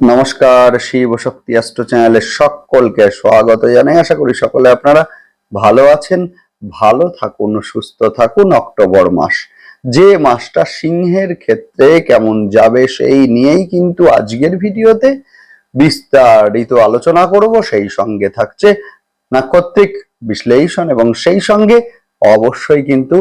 নমস্কার, শিব শক্তি অ্যাস্ট্রো চ্যানেলে সকলকে স্বাগত জানাই। আশা করি সকলে আপনারা ভালো আছেন, ভালো থাকুন, সুস্থ থাকুন অক্টোবর মাস। যে মাসটা সিংহের ক্ষেত্রে কেমন যাবে সেই নিয়েই কিন্তু আজকের ভিডিওতে বিস্তারিত আলোচনা করব। সেই সঙ্গে থাকছে নাক্ষত্রিক বিশ্লেষণ এবং সেই সঙ্গে অবশ্যই কিন্তু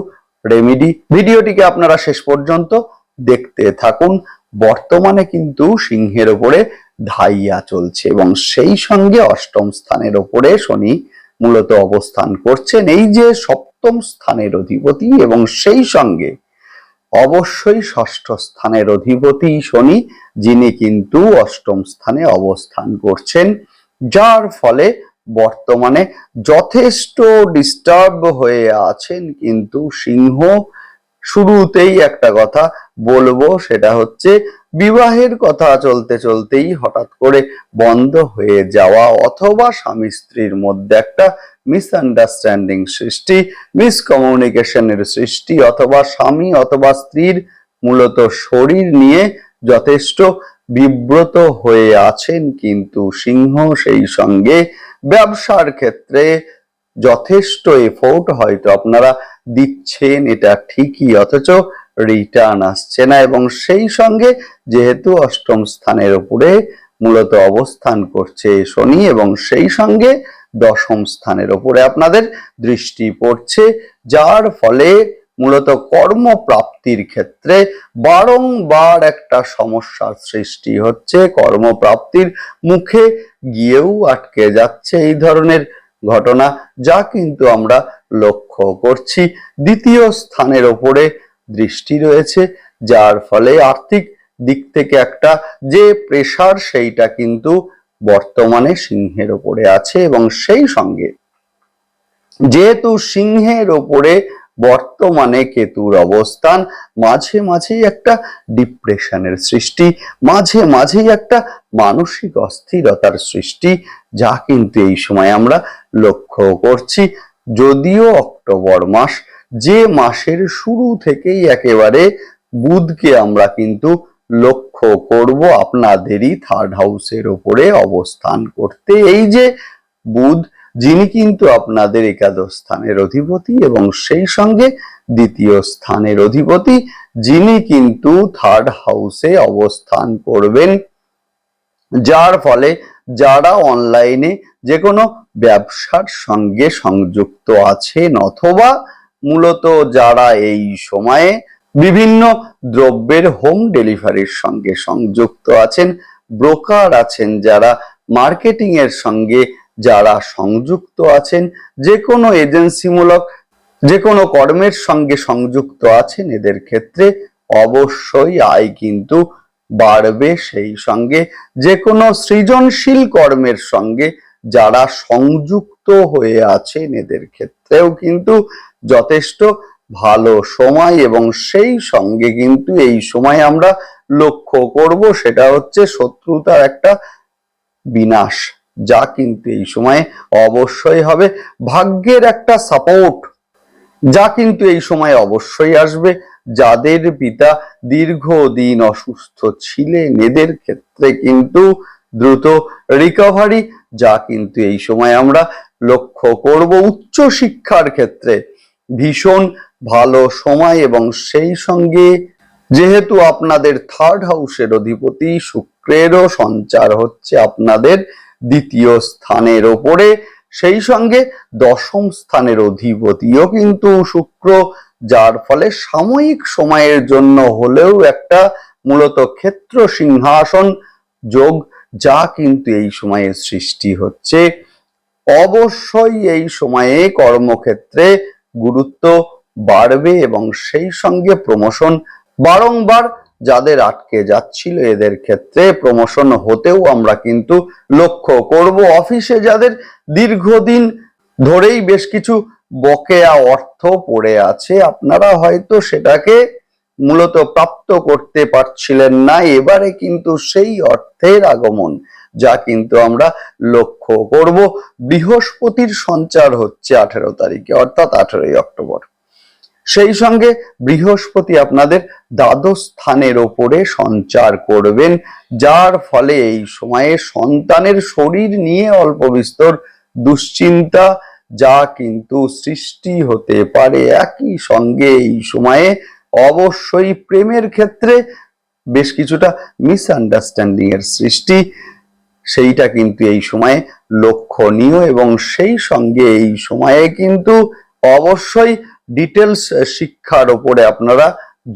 রেমিডি ভিডিওটিকে আপনারা শেষ পর্যন্ত দেখতে থাকুন। বর্তমানে কিন্তু সিংহের ওপরে ধাইয়া চলছে এবং সেই সঙ্গে অষ্টম স্থানের ওপরে শনি মূলত অবস্থান করছেন। এই যে সপ্তম স্থানের অধিপতি এবং সেই সঙ্গে অবশ্যই ষষ্ঠ স্থানের অধিপতি শনি, যিনি কিন্তু অষ্টম স্থানে অবস্থান করছেন। যার ফলে বর্তমানে যথেষ্ট ডিস্টার্ব হয়ে আছেন কিন্তু সিংহ শুরুতেই একটা কথা বলব, সেটা হচ্ছে বিবাহের কথা চলতে চলতেই হঠাৎ করে বন্ধ হয়ে যাওয়া অথবা স্বামী স্ত্রীর মধ্যে একটা মিসআন্ডারস্ট্যান্ডিং সৃষ্টি মিসকমিউনিকেশনের সৃষ্টি অথবা স্বামী অথবা স্ত্রীর মূলত শরীর নিয়ে যথেষ্ট বিব্রত হয়ে আছেন কিন্তু সিংহ সেই সঙ্গে ব্যবসার ক্ষেত্রে যথেষ্ট এফোর্ট হয়তো আপনারা দিচ্ছেন, এটা ঠিকই, অথচ রিটার্ন আসছে না এবং সেই সঙ্গে যেহেতু অষ্টম স্থানের উপরে মূলত অবস্থান করছে শনি এবং সেই সঙ্গে দশম স্থানের উপরে আপনাদের দৃষ্টি পড়ছে, যার ফলে মূলত কর্মপ্রাপ্তির ক্ষেত্রে বারংবার একটা সমস্যার সৃষ্টি হচ্ছে, কর্মপ্রাপ্তির মুখে গিয়েও আটকে যাচ্ছে এই ধরনের ঘটনা, যা কিন্তু আমরা লক্ষ্য করছি। দ্বিতীয় স্থানের ওপরে দৃষ্টি রয়েছে, যার ফলে আর্থিক দিক থেকে একটা যে প্রেশার সেইটা কিন্তু বর্তমানে সিংহের ওপরে আছে এবং সেই সঙ্গে যেহেতু সিংহের ওপরে বর্তমানে কেতুর অবস্থান। মাঝে মাঝেই একটা ডিপ্রেশনের সৃষ্টি, মাঝে মাঝেই একটা মানসিক অস্থিরতার সৃষ্টি, যা কিন্তু এই সময় আমরা লক্ষ্য করছি। যদিও অক্টোবর মাস, যে মাসের শুরু থেকেই একেবারে বুধকে আমরা কিন্তু লক্ষ্য করব আপনাদেরই থার্ড হাউসের ওপরে অবস্থান করতে। এই যে বুধ যিনি কিন্তু আপনাদের একাদশ স্থানের অধিপতি এবং সেই সঙ্গে দ্বিতীয় স্থানের অধিপতি, যিনি কিন্তু থার্ড হাউসে অবস্থান করবেন। যার ফলে যারা অনলাইনে যে কোনো ব্যবসার সঙ্গে সংযুক্ত আছেন অথবা মূলত যারা এই সময়ে বিভিন্ন দ্রব্যের হোম ডেলিভারির সঙ্গে সংযুক্ত আছেন ব্রোকার আছেন, যারা মার্কেটিং এর সঙ্গে যারা সংযুক্ত আছেন, যে কোনো এজেন্সিমূলক, যে কোনো কর্মের সঙ্গে সংযুক্ত আছেন, এদের ক্ষেত্রে অবশ্যই আয় কিন্তু বাড়বে। সেই সঙ্গে যে কোনো সৃজনশীল কর্মের সঙ্গে যারা সংযুক্ত হয়ে আছেন, এদের ক্ষেত্রেও কিন্তু যথেষ্ট ভালো সময় এবং সেই সঙ্গে কিন্তু এই সময় আমরা লক্ষ্য করব, সেটা হচ্ছে শত্রুতার একটা বিনাশ। যা কিন্তু এই সময়ে অবশ্যই হবে। ভাগ্যের একটা সাপোর্ট যা কিন্তু এই সময় অবশ্যই আসবে। যাদের পিতা দীর্ঘদিন অসুস্থ ছিলেন, এদের ক্ষেত্রে কিন্তু দ্রুত রিকভারি যা কিন্তু এই সময় আমরা লক্ষ্য করব। উচ্চ শিক্ষার ক্ষেত্রে ভীষণ ভালো সময় এবং সেই সঙ্গে যেহেতু আপনাদের থার্ড হাউসের অধিপতি শুক্রেরও সঞ্চার হচ্ছে আপনাদের দ্বিতীয় স্থানের ওপরে। সেই সঙ্গে দশম স্থানের অধিপতিও কিন্তু শুক্র, যার ফলে সাময়িক সময়ের জন্য হলেও একটা মূলত ক্ষেত্র সিংহাসন যোগ, যা কিন্তু এই সময়ে সৃষ্টি হচ্ছে। অবশ্যই এই সময়ে কর্মক্ষেত্রে গুরুত্ব বাড়বে এবং সেই সঙ্গে প্রমোশন বারংবার যাদের আটকে যাচ্ছিল এদের ক্ষেত্রে প্রমোশন হতেও আমরা কিন্তু লক্ষ্য করব। অফিসে যাদের দীর্ঘদিন ধরেই বেশ কিছু বকেয়া অর্থ পড়ে আছে, আপনারা হয়তো সেটাকে মূলত প্রাপ্ত করতে পারছিলেন না। এবারে কিন্তু সেই অর্থের আগমন যা কিন্তু আমরা লক্ষ্য করব। বৃহস্পতির সঞ্চার হচ্ছে আঠেরো তারিখে, অর্থাৎ আঠেরোই অক্টোবর। সেই সঙ্গে বৃহস্পতি আপনাদের দ্বাদশ স্থানের ওপরে সঞ্চার করবেন, যার ফলে এই সময়ে সন্তানের শরীর নিয়ে অল্প বিস্তর দুশ্চিন্তা যা কিন্তু সৃষ্টি হতে পারে। একই সঙ্গে এই সময়ে অবশ্যই প্রেমের ক্ষেত্রে বেশ কিছুটা মিসআন্ডারস্ট্যান্ডিং এর সৃষ্টি, সেইটা কিন্তু এই সময়ে লক্ষণীয় এবং সেই সঙ্গে এই সময়ে কিন্তু অবশ্যই ডিটেলস শিক্ষার ওপরে আপনারা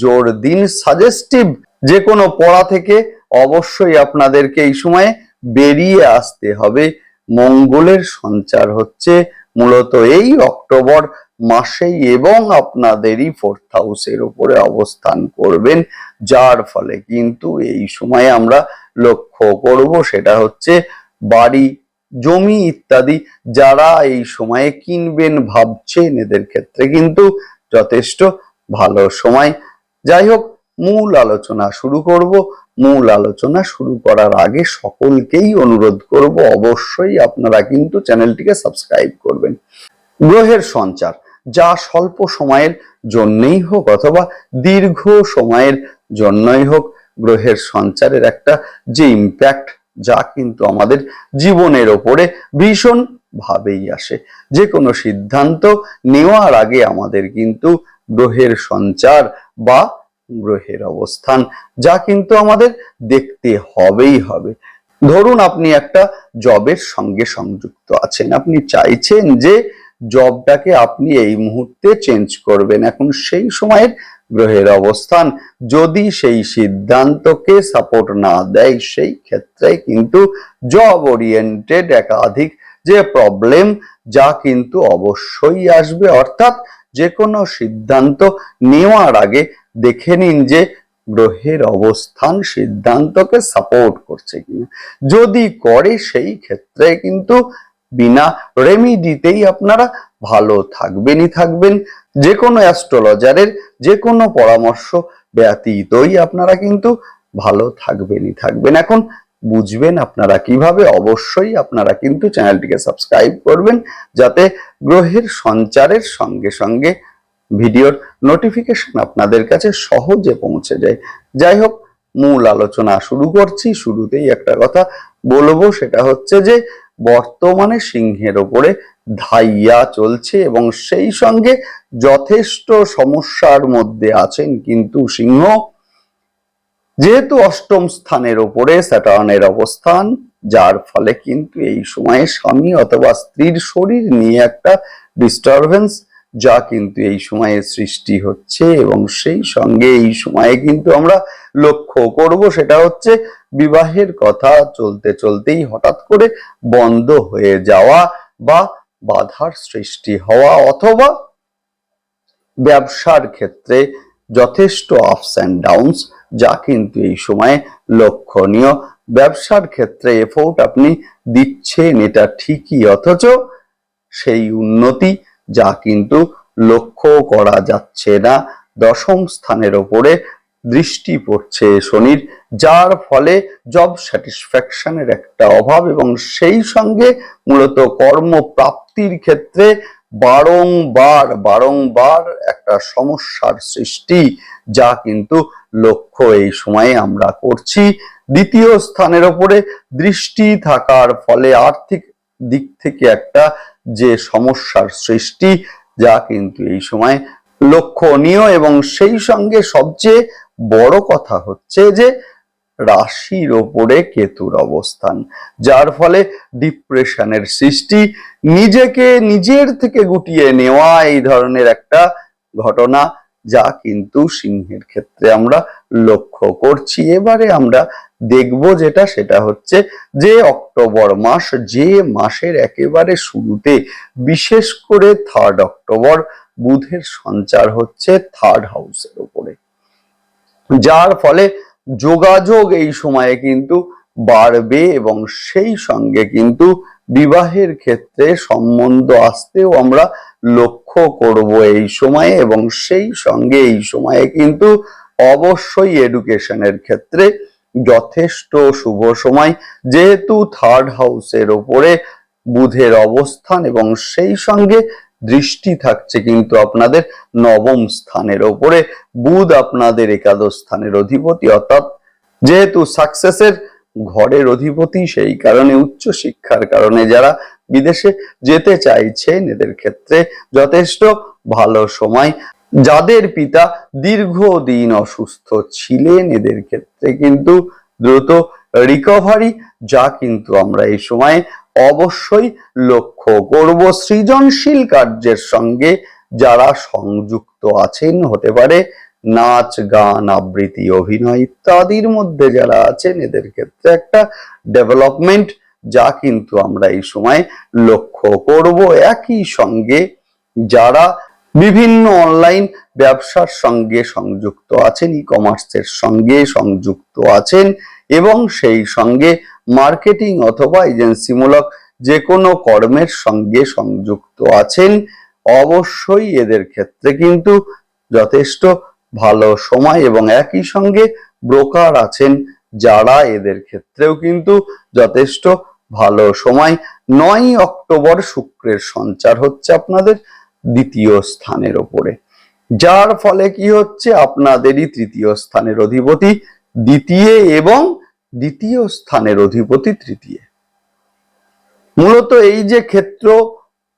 জোর দিন সাজেস্টিভ যে কোনো পড়া থেকে অবশ্যই আপনাদেরকে এই সময়ে বেরিয়ে আসতে হবে। মঙ্গলের সঞ্চার হচ্ছে মূলত এই অক্টোবর মাসেই এবং আপনাদেরই ফোর্থ হাউসের উপরে অবস্থান করবেন, যার ফলে কিন্তু এই সময়ে আমরা লক্ষ্য করব সেটা হচ্ছে বাড়ি জমি ইত্যাদি যারা এই সময়ে কিনবেন ভাবছেন এদের ক্ষেত্রে কিন্তু যথেষ্ট ভালো সময়। যাই হোক, মূল আলোচনা শুরু করব। মূল আলোচনা শুরু করার আগে সকলকেই অনুরোধ করব, অবশ্যই আপনারা কিন্তু চ্যানেলটিকে সাবস্ক্রাইব করবেন। গ্রহের সঞ্চার, যা স্বল্প সময়ের জন্যই হোক অথবা দীর্ঘ সময়ের জন্যই হোক, গ্রহের সঞ্চারের একটা যে ইম্প্যাক্ট যা কিন্তু আমাদের জীবনের ওপরে ভীষণ ভাবেই আসে। যে কোনো সিদ্ধান্ত নেওয়ার আগে আমাদের কিন্তু গ্রহের সঞ্চার বা গ্রহের অবস্থান যা কিন্তু আমাদের দেখতে হবেই হবে। ধরুন আপনি একটা জবের সঙ্গে সংযুক্ত আছেন। আপনি চাইছেন যে জবটাকে আপনি এই মুহূর্তে চেঞ্জ করবেন। এখন সেই সময়ের গ্রহের অবস্থান। যদি সেই সিদ্ধান্তকে সাপোর্ট না দেয়, সেই ক্ষেত্রে কিন্তু জব ওরিয়েন্টেড একাধিক যে প্রবলেম যা কিন্তু অবশ্যই আসবে। অর্থাৎ যে কোনো সিদ্ধান্ত নেওয়ার আগে দেখে নিন যে গ্রহের অবস্থান সিদ্ধান্তকে সাপোর্ট করছে কিনা। যদি করে, সেই ক্ষেত্রে কিন্তু বিনা রেমিডিতেই আপনারা ভালো থাকবেনই থাকবেন। যে কোনো অ্যাস্ট্রোলজারের যে কোনো পরামর্শ ব্যতীতই আপনারা কিন্তু ভালো থাকবেনই থাকবেন। এখন বুঝবেন আপনারা কীভাবে অবশ্যই আপনারা কিন্তু চ্যানেলটিকে সাবস্ক্রাইব করবেন, যাতে গ্রহের সঞ্চারের সঙ্গে সঙ্গে ভিডিওর নোটিফিকেশন আপনাদের কাছে সহজে পৌঁছে যায়। যাই হোক, মূল আলোচনা শুরু করছি। শুরুতেই একটা কথা বলব, সেটা হচ্ছে যে বর্তমানে সিংহের ওপরে ধাইয়া চলছে এবং সেই সঙ্গে যথেষ্ট সমস্যার মধ্যে আছেন কিন্তু সিংহ। যেহেতু অষ্টম স্থানের ওপরে স্যাটার্নের অবস্থান, যার ফলে কিন্তু এই সময়ে স্বামী অথবা স্ত্রীর শরীর নিয়ে একটা ডিস্টারবেন্স যা কিন্তু এই সময়ে সৃষ্টি হচ্ছে এবং সেই সঙ্গে এই সময়ে কিন্তু আমরা লক্ষ্য করব সেটা হচ্ছে বিবাহের কথা চলতে চলতেই হঠাৎ করে বন্ধ হয়ে যাওয়া বা বাধার সৃষ্টি হওয়া অথবা ব্যবসার ক্ষেত্রে যথেষ্ট আপস অ্যান্ড ডাউনস যা কিন্তু এই সময়ে লক্ষণীয়। ব্যবসার ক্ষেত্রে এফোর্ট আপনি দিচ্ছেন এটা ঠিকই, অথচ সেই উন্নতি যা কিন্তু লক্ষ্য করা যাচ্ছে না। দশম স্থানের ওপরে দৃষ্টি পড়ছে শনির, যার ফলে জব স্যাটিসফ্যাকশনের একটা অভাব এবং সেই সঙ্গে মূলত কর্মপ্রাপ্তির ক্ষেত্রে বারংবার বারংবার একটা সমস্যার সৃষ্টি যা কিন্তু লক্ষ্য এই সময়ে আমরা করছি। দ্বিতীয় স্থানের ওপরে দৃষ্টি থাকার ফলে আর্থিক দিক থেকে একটা যে সমস্যার সৃষ্টি, যা কিন্তু এই সময় লক্ষণীয় এবং সেই সঙ্গে সবচেয়ে বড় কথা হচ্ছে যে রাশির ওপরে কেতুর অবস্থান, যার ফলে ডিপ্রেশনের সৃষ্টি, নিজেকে নিজের থেকে গুটিয়ে নেওয়া এই ধরনের একটা ঘটনা, যা কিন্তু সিংহের ক্ষেত্রে আমরা লক্ষ্য করছি। এবারে আমরা দেখব যেটা, সেটা হচ্ছে যে অক্টোবর মাস, যে মাসের একেবারে শুরুতে, বিশেষ করে থার্ড অক্টোবর, বুধের সঞ্চার হচ্ছে থার্ড হাউসের উপরে। যার ফলে যোগাযোগ এই সময়ে কিন্তু বাড়বে এবং সেই সঙ্গে কিন্তু বিবাহের ক্ষেত্রে সম্বন্ধ আসতেও আমরা লক্ষ্য করব এই সময়ে এবং সেই সঙ্গে এই সময়ে কিন্তু অবশ্যই এডুকেশনের ক্ষেত্রে যথেষ্ট শুভ সময়। যেহেতু থার্ড হাউসের ওপরে বুধের অবস্থান এবং সেই সঙ্গে দৃষ্টি থাকছে কিন্তু আপনাদের নবম স্থানের ওপরে। বুধ আপনাদের একাদশ স্থানের অধিপতি, অর্থাৎ যেহেতু সাকসেসের ঘরের অধিপতি, সেই কারণে উচ্চ শিক্ষার কারণে যারা বিদেশে যেতে চাইছেন, এদের ক্ষেত্রে যথেষ্ট ভালো সময়। যাদের পিতা দীর্ঘদিন অসুস্থ ছিলেন এদের ক্ষেত্রে কিন্তু দ্রুত রিকভারি যা কিন্তু আমরা এই সময়ে অবশ্যই লক্ষ্য করব। সৃজনশীল কার্যের সঙ্গে যারা সংযুক্ত আছেন, হতে পারে নাচ, গান, আবৃত্তি, অভিনয় ইত্যাদির মধ্যে যারা আছেন, এদের ক্ষেত্রে একটা ডেভেলপমেন্ট যা কিন্তু আমরা এই সময় লক্ষ্য করব। একই সঙ্গে যারা বিভিন্ন অনলাইন ব্যবসার সঙ্গে সংযুক্ত আছেন ই কমার্সের সঙ্গে সংযুক্ত আছেন এবং সেই সঙ্গে মার্কেটিং অথবা এজেন্সিমূলক যে কোনো কর্মের সঙ্গে সংযুক্ত আছেন, অবশ্যই এদের ক্ষেত্রে কিন্তু যথেষ্ট ভালো সময় এবং একই সঙ্গে ব্রোকার আছেন যারা এদের ক্ষেত্রেও কিন্তু যথেষ্ট ভালো সময়। নয় অক্টোবর শুক্রের সঞ্চার হচ্ছে আপনাদের। দ্বিতীয় স্থানের ওপরে। যার ফলে কি হচ্ছে? আপনাদেরই তৃতীয় স্থানের অধিপতি, দ্বিতীয় এবং দ্বিতীয় স্থানের অধিপতি তৃতীয়। মূলত এই যে ক্ষেত্র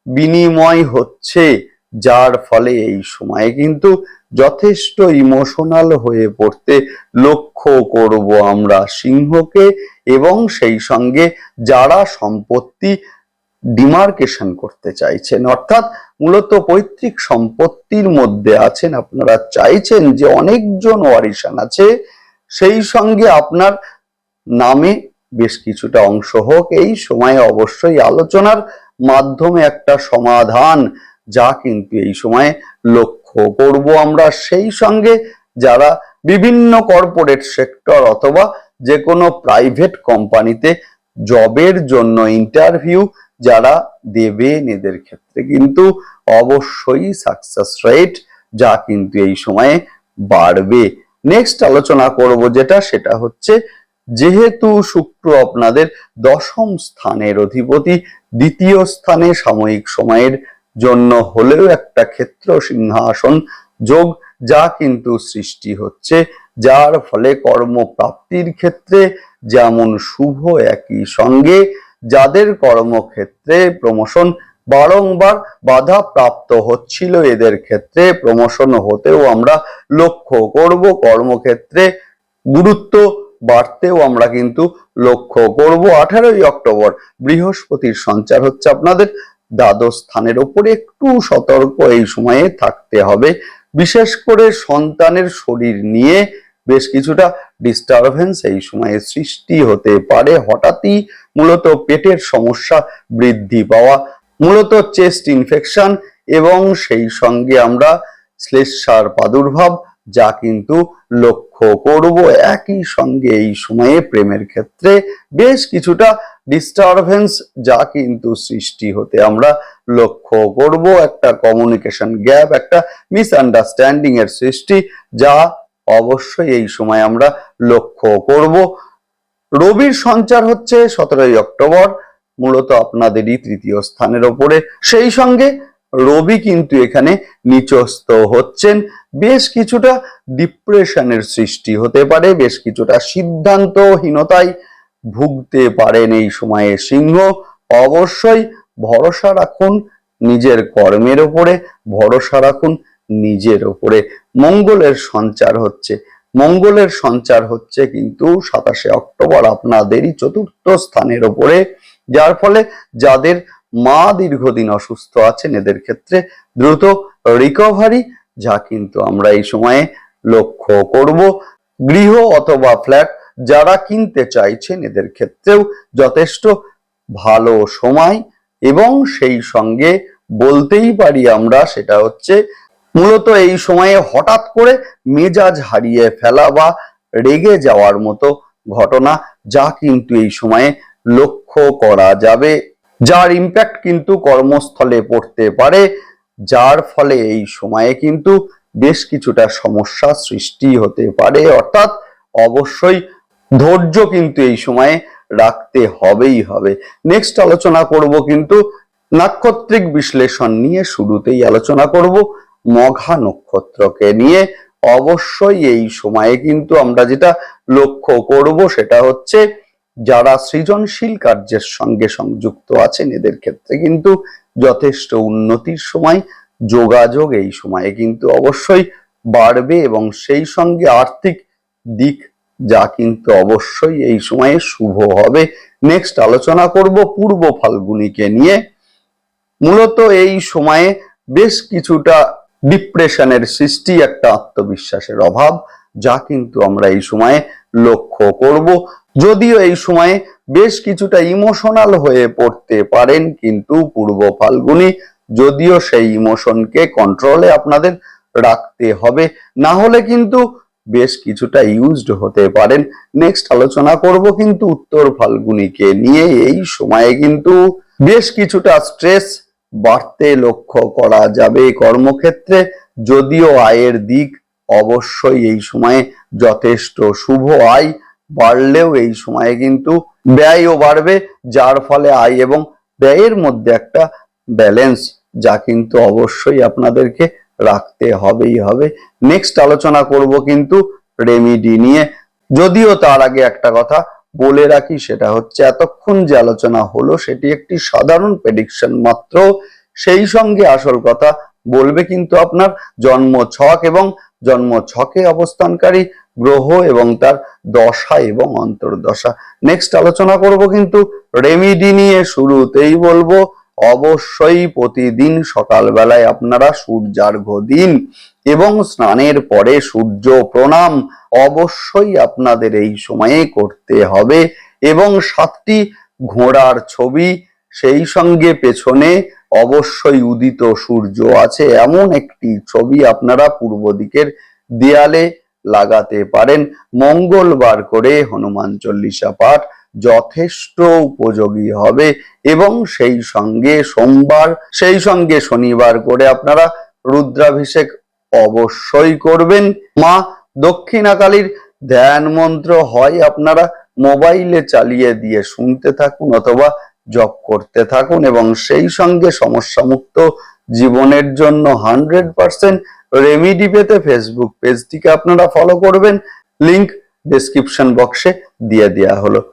বিনিময় হচ্ছে, যার ফলে এই সময়ে কিন্তু যথেষ্ট ইমোশনাল হয়ে পড়তে লক্ষ্য করব আমরা সিংহকে এবং সেই সঙ্গে যারা সম্পত্তি ডিমার্কেশন করতে চাইছেন। অর্থাৎ মূলত পৈতৃক সম্পত্তির মধ্যে আছেন। আপনারা চাইছেন যে অনেকজন ওয়ারিশান আছে, সেই সঙ্গে আপনার নামে বেশ কিছুটা অংশ হোক। এই সময়ে অবশ্যই আলোচনার মাধ্যমে একটা সমাধান যা কিন্তু এই সময়ে লক্ষ্য করব আমরা। সেই সঙ্গে যারা বিভিন্ন কর্পোরেট সেক্টর অথবা যে কোনো প্রাইভেট কোম্পানিতে জবের জন্য ইন্টারভিউ যারা দেবেন এদের ক্ষেত্রে। কিন্তু অবশ্যই সাকসেস রেট যা কিন্তু এই সময়ে বাড়বে। নেক্সট আলোচনা করব যেটা, সেটা হচ্ছে যেহেতু শুক্র আপনাদের দশম স্থানের অধিপতি, দ্বিতীয় স্থানে সাময়িক সময়ের জন্য হলেও একটা ক্ষেত্র সিংহাসন যোগ, যা কিন্তু সৃষ্টি হচ্ছে। যার ফলে কর্মপ্রাপ্তির ক্ষেত্রে যেমন শুভ, একই সঙ্গে যাদের কর্মক্ষেত্রে প্রমোশন বারংবার বাধা প্রাপ্ত হচ্ছিল, এদের ক্ষেত্রে প্রমোশন হতেও আমরা লক্ষ্য করব। কর্মক্ষেত্রে গুরুত্ব বাড়তেও আমরা কিন্তু লক্ষ্য করব। আঠারোই অক্টোবর বৃহস্পতির সঞ্চার হচ্ছে আপনাদের দ্বাদশ স্থানের ওপরে। একটু সতর্ক এই সময়ে থাকতে হবে। বিশেষ করে সন্তানের শরীর নিয়ে বেশ কিছুটা ডিস্টারবেন্স এই সময়ে সৃষ্টি হতে পারে। হঠাৎই মূলত পেটের সমস্যা বৃদ্ধি পাওয়া, মূলত চেস্ট ইনফেকশন এবং সেই সঙ্গে আমরা শ্লেষার প্রাদুর্ভাব যা কিন্তু লক্ষ্য করব। একই সঙ্গে এই সময়ে প্রেমের ক্ষেত্রে বেশ কিছুটা ডিস্টারবেন্স যা কিন্তু সৃষ্টি হতে আমরা লক্ষ্য করব। একটা কমিউনিকেশন গ্যাপ একটা মিসআন্ডারস্ট্যান্ডিং এর সৃষ্টি যা অবশ্যই এই সময় আমরা লক্ষ্য করব। রবির সঞ্চার হচ্ছে সতেরোই অক্টোবর, মূলত আপনাদেরই তৃতীয় স্থানের ওপরে। সেই সঙ্গে রবি কিন্তু এখানে নিচস্থ হচ্ছেন। বেশ কিছুটা ডিপ্রেশনের সৃষ্টি হতে পারে, বেশ কিছুটা সিদ্ধান্তহীনতায় ভুগতে পারেন এই সময়ে সিংহ। অবশ্যই ভরসা রাখুন নিজের কর্মের ওপরে, ভরসা রাখুন নিজের ওপরে। মঙ্গলের সঞ্চার হচ্ছে। মঙ্গলের সঞ্চার হচ্ছে কিন্তু সাতাশে অক্টোবর আপনাদেরই চতুর্থ স্থানের ওপরে। যার ফলে যাদের মা দীর্ঘদিন অসুস্থ আছেন, এদের ক্ষেত্রে দ্রুত রিকভারি যা কিন্তু আমরা এই সময়ে লক্ষ্য করব। গৃহ অথবা ফ্ল্যাট যারা কিনতে চাইছেন, এদের ক্ষেত্রেও যথেষ্ট ভালো সময়। এবং সেই সঙ্গে বলতেই পারি আমরা, সেটা হচ্ছে মূলত এই সময়ে হঠাৎ করে মেজাজ হারিয়ে ফেলা বা রেগে যাওয়ার মতো ঘটনা, যা কিন্তু এই সময়ে লক্ষ্য করা যাবে। যার ইম্প্যাক্ট কিন্তু কর্মস্থলে পড়তে পারে, যার ফলে এই সময়ে কিন্তু বেশ কিছুটা সমস্যা সৃষ্টি হতে পারে। অর্থাৎ অবশ্যই ধৈর্য কিন্তু এই সময়ে রাখতে হবেই হবে। নেক্সট আলোচনা করব কিন্তু নাক্ষত্রিক বিশ্লেষণ নিয়ে শুরুতেই আলোচনা করব। মঘা নক্ষত্রকে নিয়ে অবশ্যই এই সময়ে কিন্তু আমরা যেটা লক্ষ্য করব সেটা হচ্ছে যারা সৃজনশীল কার্যের সঙ্গে সংযুক্ত আছেন, এদের ক্ষেত্রে কিন্তু যথেষ্ট উন্নতির সময়, যোগাযোগ এই সময়ে কিন্তু অবশ্যই বাড়বে এবং সেই সঙ্গে আর্থিক দিক যা কিন্তু অবশ্যই এই সময়ে শুভ হবে। নেক্সট আলোচনা করব পূর্ব ফাল্গুনিকে নিয়ে। মূলত এই সময়ে বেশ কিছুটা ডিপ্রেশনের সৃষ্টি একটা আত্মবিশ্বাসের অভাব, যা কিন্তু আমরা এই সময়ে লক্ষ্য করব। যদিও এই সময়ে বেশ কিছুটা ইমোশনাল হয়ে পড়তে পারেন কিন্তু পূর্ব ফাল্গুনি, যদিও সেই ইমোশনকে কন্ট্রোলে আপনাদের রাখতে হবে। না হলে কিন্তু বেশ কিছুটা ইউজড হতে পারেন। নেক্সট আলোচনা করব কিন্তু উত্তর ফাল্গুনিকে নিয়ে। এই সময়ে কিন্তু বেশ কিছুটা স্ট্রেস বাড়তে লক্ষ্য করা যাবে কর্মক্ষেত্রে। যদিও আয়ের দিক অবশ্যই এই সময়ে যথেষ্ট শুভ আয়, বাড়লেও এই সময়ে কিন্তু ব্যয়ও বাড়বে, যার ফলে আয় এবং ব্যয়ের মধ্যে একটা ব্যালেন্স যা কিন্তু অবশ্যই আপনাদেরকে রাখতে হবেই হবে। নেক্সট আলোচনা করব কিন্তু রেমিডি নিয়ে। যদিও তার আগে একটা কথা বলে রাখি, সেটা হচ্ছে এতক্ষণ যে আলোচনা হলো, সেটি একটি সাধারণ প্রেডিকশন মাত্র। সেই সঙ্গে আসল কথা বলবে কিন্তু আপনার জন্ম ছক এবং জন্ম ছকে অবস্থানকারী গ্রহ এবং তার দশা এবং অন্তর্দশা। নেক্সট আলোচনা করব কিন্তু রেমিডি নিয়ে শুরুতেই বলব অবশ্যই প্রতিদিন সকালবেলায় আপনারা সূর্যার্ঘ দিন এবং স্নানের পরে সূর্য প্রণাম অবশ্যই আপনাদের এই সময়ে করতে হবে এবং সাতটি ঘোড়ার ছবি সেই সঙ্গে পেছনে অবশ্যই উদিত সূর্য আছে এমন একটি ছবি আপনারা পূর্ব দিকের দেয়ালে লাগাতে পারেন। মঙ্গলবার করে হনুমান চল্লিশা পাঠ যথেষ্ট উপযোগী হবে। এবং সেই সঙ্গে সোমবার, সেই সঙ্গে শনিবার করে আপনারা রুদ্রাভিষেক অবশ্যই করবেন। মা, দক্ষিণাকালীর ধ্যান মন্ত্র হয় আপনারা মোবাইলে চালিয়ে দিয়ে শুনতে থাকুন অথবা জপ করতে থাকুন এবং সেই সঙ্গে সমস্যা মুক্ত জীবনের জন্য হান্ড্রেড পার্সেন্ট রেমিডি পেতে ফেসবুক পেজটিকে আপনারা ফলো করবেন। লিংক ডেসক্রিপশন বক্সে দিয়ে দেওয়া হলো।